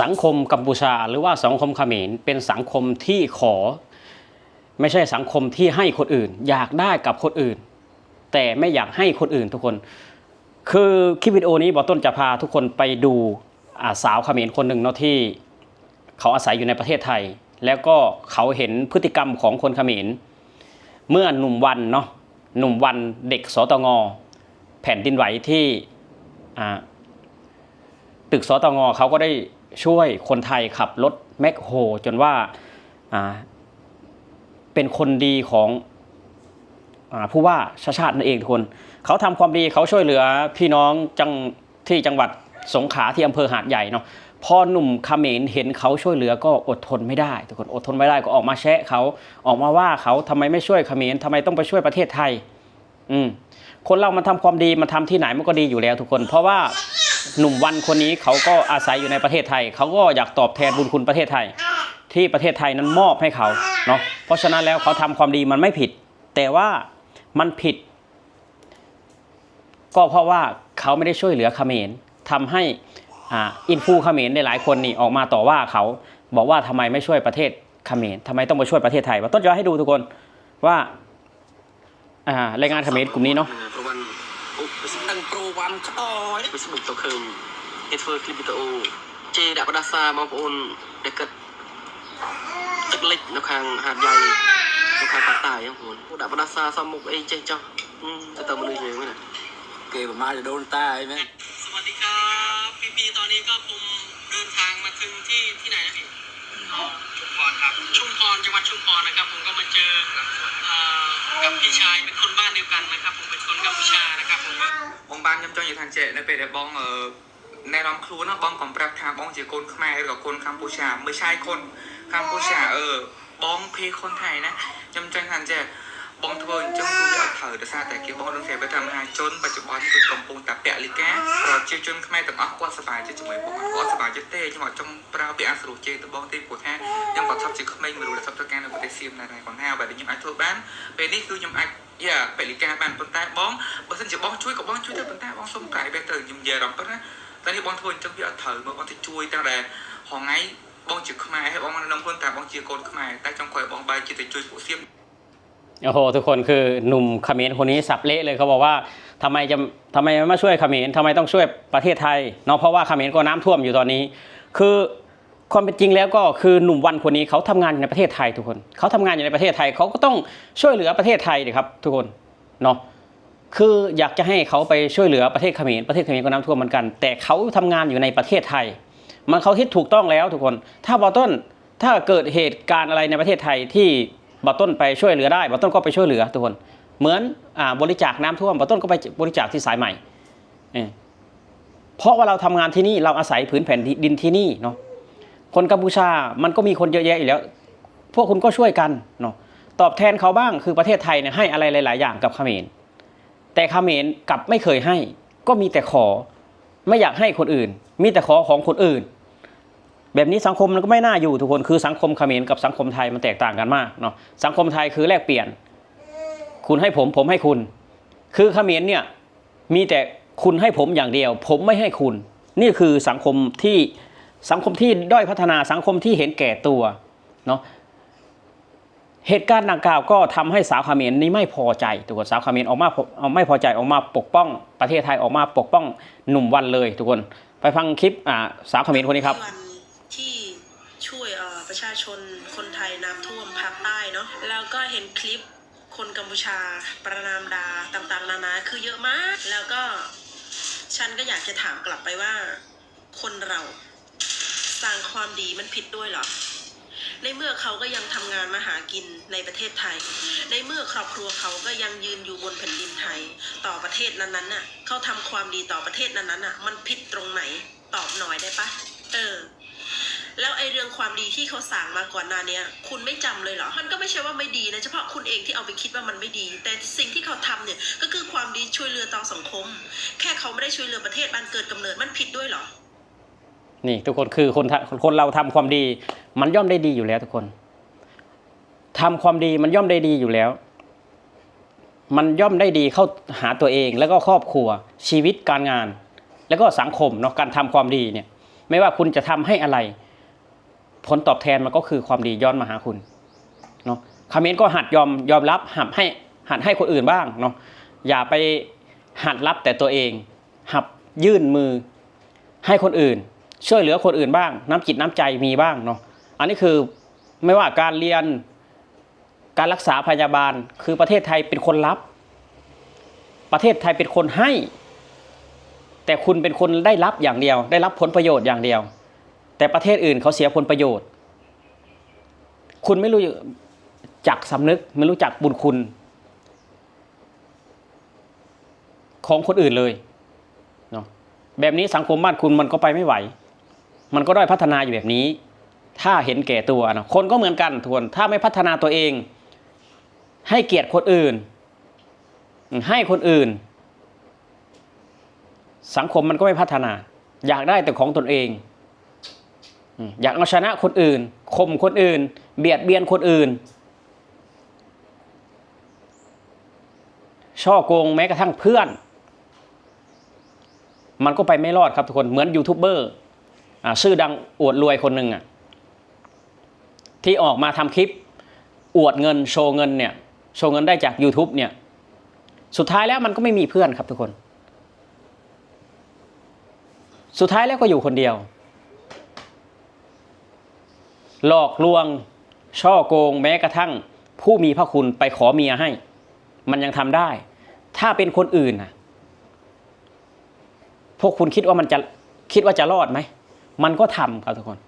สังคมกัมพูชา หรือว่าสังคมเขมรเป็นสังคมที่ขอ ไม่ใช่สังคมที่ให้คนอื่น อยากได้กับคนอื่น แต่ไม่อยากให้คนอื่นทุกคน คือคลิปวิดีโอนี้บอต้นจะพาทุกคนไปดูสาวเขมรคนหนึ่งเนาะที่เขาอาศัยอยู่ในประเทศไทย แล้วก็เขาเห็นพฤติกรรมของคนเขมรเมื่อหนุ่มวันเนาะหนุ่มวันเด็กสตงแผ่นดินไหวที่ตึกสตงเขาก็ได้ ช่วยคนไทยขับรถแมคโฮจนว่าเป็นคนดีของอผู้ว่าชาติชาตินั่นเองทุกคน เขาทำความดีเขาช่วยเหลือพี่น้องจังที่จังหวัดสงขลาที่อำเภอหาดใหญ่เนาะพอหนุ่มเขมรเห็นเขาช่วยเหลือก็อดทนไม่ได้ ทุกคนอดทนไม่ได้ก็ออกมาแชะเขาออกมาว่าเขาทำไมไม่ช่วยเขมรทำไมต้องไปช่วยประเทศไทย อืมคนเรามันทำความดีมันทำที่ไหนมันก็ดีอยู่แล้ว ทุกคน เพราะว่า หนุ่มวันคนนี้เขาก็อาศัยอยู่ในประเทศไทย เขาก็อยากตอบแทนบุญคุณประเทศไทย ที่ประเทศไทยนั้นมอบให้เขาเนาะเพราะฉะนั้นแล้วเขาทำความดีมันไม่ผิด แต่ว่ามันผิด ก็เพราะว่าเขาไม่ได้ช่วยเหลือเขมรทำให้อ่าอินฟูเขมรในหลายคนนี่ออกมาต่อว่าเขาบอกว่าทำไมไม่ช่วยประเทศเขมรทำไมต้องมาช่วยประเทศไทยว่าต้นจะให้ดูทุกคนว่าอ่าแรงงานเขมรกลุ่มนี้เนาะ ប្រវ័នអូស្ដឹងប្រូវ៉ាន់ក្តោយ Facebook ទៅឃើញគេធ្វើคลิปវីដេអូជេរដាក់បដាសាបងប្អូនដែលគិតទឹកលិចនៅខាងហាតយ៉ៃនៅខាងប៉ាក់តាយបងប្អូនដាក់បដាសាសំមុខអីចេះចោះទៅទៅមនុស្សយើងហ្នឹងណា เกมมาจะโดนตายไหม สวัสดีครับพี่พีตอนนี้ก็ผมเดินทางมาถึงที่ที่ไหนนะพี่ชุมพรครับ ชุมพรจังหวัดชุมพรนะครับ ผมก็มาเจอเอ่อ อ กับพี่ชายเป็นคนบ้านเดียวกันนะครับ ผมเป็นคนกัมพูชานะครับผม បងបានខ្ញុំចង់និយាយថាចេះនៅពេលដែលបងអឺណែនាំខ្លួនណាបងកំប្រាប់ថាបងជាកូនខ្មែរឬក៏កូនកម្ពុជាមិនใช่คนកម្ពុជាអឺបងភេคนไทยណាខ្ញុំចង់ថាចេះ បងធ្វើអញ្ចឹងគឺវាអត់ត្រូវដោយសារតែគេបងនឹងប្រាប់ថាមហាជនបច្ចុប្បន្នគឺកំពុងតែពលិកាប្រជាជនខ្មែរទាំងអស់គាត់សប្បាយចិត្តជាមួយបងគាត់សប្បាយចិត្តទេខ្ញុំអត់ចង់ប្រើពាក្យអសុរជេរទៅបងទេព្រោះថាខ្ញុំក៏ថប់ជាក្មេងមួយរូបដែលថប់ធ្វើការនៅប្រទេសសៀមដែរគាត់ថាបើខ្ញុំអាចធ្វើបានពេលនេះគឺខ្ញុំអាចយ៉ាពលិកាបានប៉ុន្តែបងបើសិនជាបងជួយក៏បងជួយទៅប៉ុន្តែបងសុំកាយបែបទៅខ្ញុំនិយាយអារម្មណ៍ប៉ុណ្ណាតែនេះបងធ្វើអញ្ចឹងវាអត់ត្រូវមកបងទៅជួយទាំងដែលហងៃបងជាខ្មែរហើយបងនឹងខ្លួនតែបងជាកូនខ្មែរតែចង់ក្រោយបងបែរជាទៅជួយពួកសៀម โอ้โหทุกคนคือหนุ่มเขมรคนนี้สับเละเลยเขาบอกว่าทำไมจะทำไมไม่มาช่วยเขมรทำไมต้องช่วยประเทศไทยเนาะเพราะว่าเขมรก็น้ำท่วมอยู่ตอนนี้ คือความเป็นจริงแล้วก็คือหนุ่มวันคนนี้เขาทำงานอยู่ในประเทศไทยทุกคนเขาทำงานอยู่ในประเทศไทยเขาก็ต้องช่วยเหลือประเทศไทยดิครับ ทุกคนเนาะคืออยากจะให้เขาไปช่วยเหลือประเทศเขมรประเทศเขมรก็น้ำท่วมเหมือนกัน แต่เขาทำงานอยู่ในประเทศไทย มันเขาคิดถูกต้องแล้วทุกคน ถ้าบอต้นถ้าเกิดเหตุการณ์อะไรในประเทศไทยที่ บอต้นไปช่วยเหลือได้บอต้นก็ไปช่วยเหลือทุกคน เหมือนอบริจาคน้ำท่วมบอต้นก็ไปบริจาคที่สายใหม่เออเพราะว่าเราทำงานที่นี่เราอาศัยผืนแผ่นดินที่นี่เนาะคนกัมพูชามันก็มีคนเยอะแยะอยู่แล้ว พวกคุณก็ช่วยกันเนาะตอบแทนเขาบ้างคือประเทศไทยเนี่ยให้อะไรหลาย ๆ อย่างกับเขมรแต่เขมรกลับไม่เคยให้ ก็มีแต่ขอไม่อยากให้คนอื่น มีแต่ขอของคนอื่น แบบนี้สังคมมันก็ไม่น่าอยู่ทุกคนคือสังคมเขมรกับสังคมไทยมันแตกต่างกันมากเนาะสังคมไทยคือแลกเปลี่ยน คุณให้ผมผมให้คุณ คือเขมรเนี่ยมีแต่คุณให้ผมอย่างเดียว ผมไม่ให้คุณ นี่คือสังคมที่สังคมที่ด้อยพัฒนาสังคมที่เห็นแก่ตัวเนาะเหตุการณ์ดังกล่าวก็ทำให้สาวเขมรนี้ไม่พอใจทุกคนสาวเขมรออกมาเอาไม่พอใจออกมาปกป้อง ประเทศไทยออกมาปกป้องหนุ่มวันเลย ทุกคนไปฟังคลิปอ่าสาวเขมรคนนี้ครับ วันที่ช่วยเอ่อ ประชาชนคนไทยน้ำท่วมภาคใต้เนาะแล้วก็เห็นคลิปคนกัมพูชาประนามดาต่างๆ นานาคือเยอะมาก แล้วก็ฉันก็อยากจะถามกลับไปว่า คนเราสร้างความดีมันผิดด้วยหรอ ในเมื่อเขาก็ยังทำงานมาหากินในประเทศไทย ในเมื่อครอบครัวเขาก็ยังยืนอยู่บนแผ่นดินไทย ต่อประเทศนั้นๆน่ะเขาทำความดีต่อประเทศนั้นๆน่ะ มันผิดตรงไหน ความดีที่เขาสั่งมาก่อนหน้านี้คุณไม่จำเลยเหรอมันก็ไม่ใช่ว่าไม่ดีนะเฉพาะคุณเองที่เอาไปคิดว่ามันไม่ดี แต่สิ่งที่เขาทำเนี่ยก็คือความดีช่วยเหลือต่อสังคม แค่เขาไม่ได้ช่วยเหลือประเทศบ้านเกิดกำเนิดมันผิดด้วยเหรอ นี่ทุกคนคือคนคนเราทำความดี มันย่อมได้ดีอยู่แล้วทุกคนทำความดีมันย่อมได้ดีอยู่แล้ว มันย่อมได้ดีเข้าหาตัวเอง แล้วก็ครอบครัวชีวิตการงาน แล้วก็สังคมเนาะการทำความดีเนี่ย ไม่ว่าคุณจะทำให้อะไร ผลตอบแทนมันก็คือความดีย้อนมาหาคุณเนาะคอมเมนต์ก็หัดยอมยอมรับหัดให้หัดให้คนอื่นบ้างเนาะอย่าไปหัดรับแต่ตัวเอง หัดยื่นมือให้คนอื่น ช่วยเหลือคนอื่นบ้าง น้ำจิตน้ำใจมีบ้างเนาะอันนี้คือไม่ว่าการเรียนการรักษาพยาบาลคือประเทศไทยเป็นคนรับ ประเทศไทยเป็นคนให้ แต่คุณเป็นคนได้รับอย่างเดียว ได้รับผลประโยชน์อย่างเดียว แต่ประเทศอื่นเขาเสียผลประโยชน์ คุณไม่รู้จักสำนึกไม่รู้จักบุญคุณ ของคนอื่นเลยเนาะแบบนี้สังคมบ้านคุณมันก็ไปไม่ไหว มันก็ด้อยพัฒนาอยู่แบบนี้ ถ้าเห็นแก่ตัวนะคนก็เหมือนกันทวน ถ้าไม่พัฒนาตัวเอง ให้เกียรติคนอื่น ให้คนอื่น สังคมมันก็ไม่พัฒนา อยากได้แต่ของตนเอง อยากเอาชนะคนอื่นข่มคนอื่น เบียดเบียนคนอื่น ช่อโกงแม้กระทั่งเพื่อน มันก็ไปไม่รอดครับทุกคนเหมือนยูทูบเบอร์ชื่อดังอวดรวยคนหนึ่งอะที่ออกมาทำคลิปอวดเงินโชว์เงินเนี่ยโชว์เงินได้จาก YouTube เนี่ยสุดท้ายแล้วมันก็ไม่มีเพื่อนครับทุกคน สุดท้ายแล้วก็อยู่คนเดียว หลอกลวง ช่อโกงแม้กระทั่ง ผู้มีพระคุณไปขอเมียให้ มันยังทำได้ ถ้าเป็นคนอื่นนะพวกคุณคิดว่ามันจะคิดว่าจะรอดไหม มันก็ทำครับทุกคน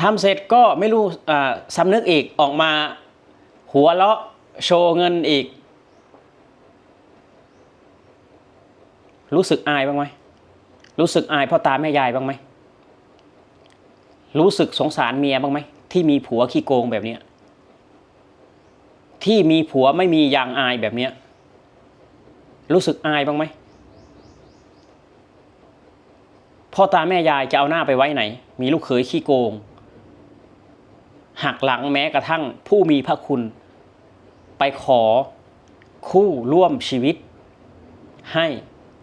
ทำเสร็จก็ไม่รู้อ่าสำนึกอีกออกมา หัวเราะโชว์เงินอีก รู้สึกอายบ้างไหมรู้สึกอายพ่อตาแม่ยายบ้างไหม รู้สึกสงสารเมียบ้างไหมที่มีผัวขี้โกงแบบเนี้ยที่มีผัวไม่มียางอายแบบเนี้ยรู้สึกอายบ้างไหมพ่อตาแม่ยายจะเอาหน้าไปไว้ไหน มีลูกเขยขี้โกงหักหลังแม้กระทั่งผู้มีพระคุณ ไปขอคู่ร่วมชีวิต ให้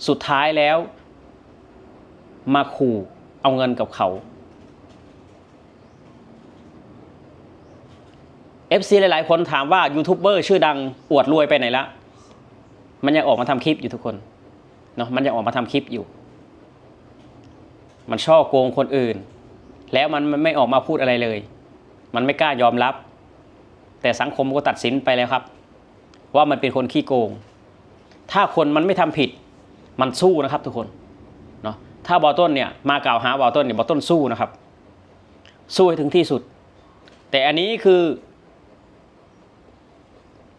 สุดท้ายแล้ว มาขู่เอาเงินกับเขา FC หลายๆ คนถามว่ายูทูบเบอร์ชื่อดังอวดรวยไปไหนละมันยังออกมาทำคลิปอยู่ทุกคนเนาะมันยังออกมาทำคลิปอยู่ มันช่อโกงคนอื่น แล้วมันไม่ออกมาพูดอะไรเลย มันไม่กล้ายอมรับ แต่สังคมก็ตัดสินไปแล้วครับ ว่ามันเป็นคนขี้โกง ถ้าคนมันไม่ทำผิด มันสู้นะครับทุกคนเนาะถ้าบอต้นเนี่ยมากล่าวหาบอต้นเนี่ยบอต้นสู้นะครับ สู้ให้ถึงที่สุด แต่อันนี้คือ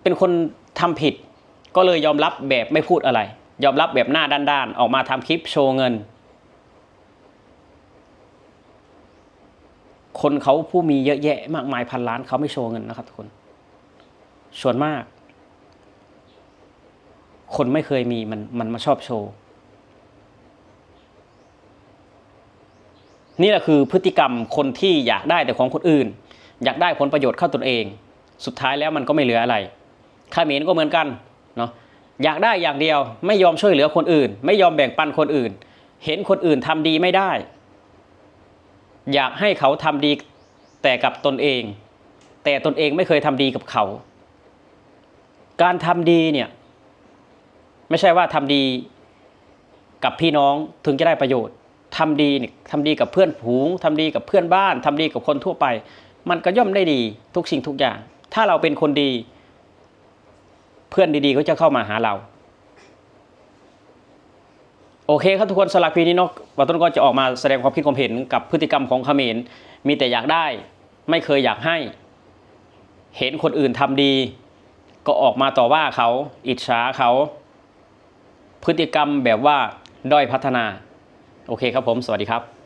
เป็นคนทำผิด ก็เลยยอมรับแบบไม่พูดอะไร ยอมรับแบบหน้าด้านๆ ออกมาทำคลิปโชว์เงิน คนเขาผู้มีเยอะแยะมากมายพันล้านเขาไม่โชว์เงินนะครับทุกคนส่วนมาก คนไม่เคยมีมันมันมาชอบโชว์นี่แหละคือพฤติกรรมคนที่อยากได้แต่ของคนอื่น อยากได้ผลประโยชน์เข้าตนเอง สุดท้ายแล้วมันก็ไม่เหลืออะไร เขมรก็เหมือนกันเนาะอยากได้อย่างเดียวไม่ยอมช่วยเหลือคนอื่น ไม่ยอมแบ่งปันคนอื่น เห็นคนอื่นทำดีไม่ได้ อยากให้เขาทำดีแต่กับตนเอง แต่ตนเองไม่เคยทำดีกับเขา การทำดีเนี่ยไม่ใช่ว่าทำดีกับพี่น้องถึงจะได้ประโยชน์ทำดีเนี่ยทำดีกับเพื่อนผูงทำดีกับเพื่อนบ้านทำดีกับคนทั่วไป มันก็ย่อมได้ดีทุกสิ่งทุกอย่าง ถ้าเราเป็นคนดี เพื่อนดีๆก็จะเข้ามาหาเรา โอเคครับทุกคนสลักพีนี้นกวัต้นก็จะออกมาแสดงความคิดความเห็นกับพฤติกรรมของเขมรมีแต่อยากได้ ไม่เคยอยากให้ เห็นคนอื่นทำดี ก็ออกมาต่อว่าเขาอิจฉาเขา พฤติกรรมแบบว่าด้อยพัฒนา โอเคครับผม สวัสดีครับ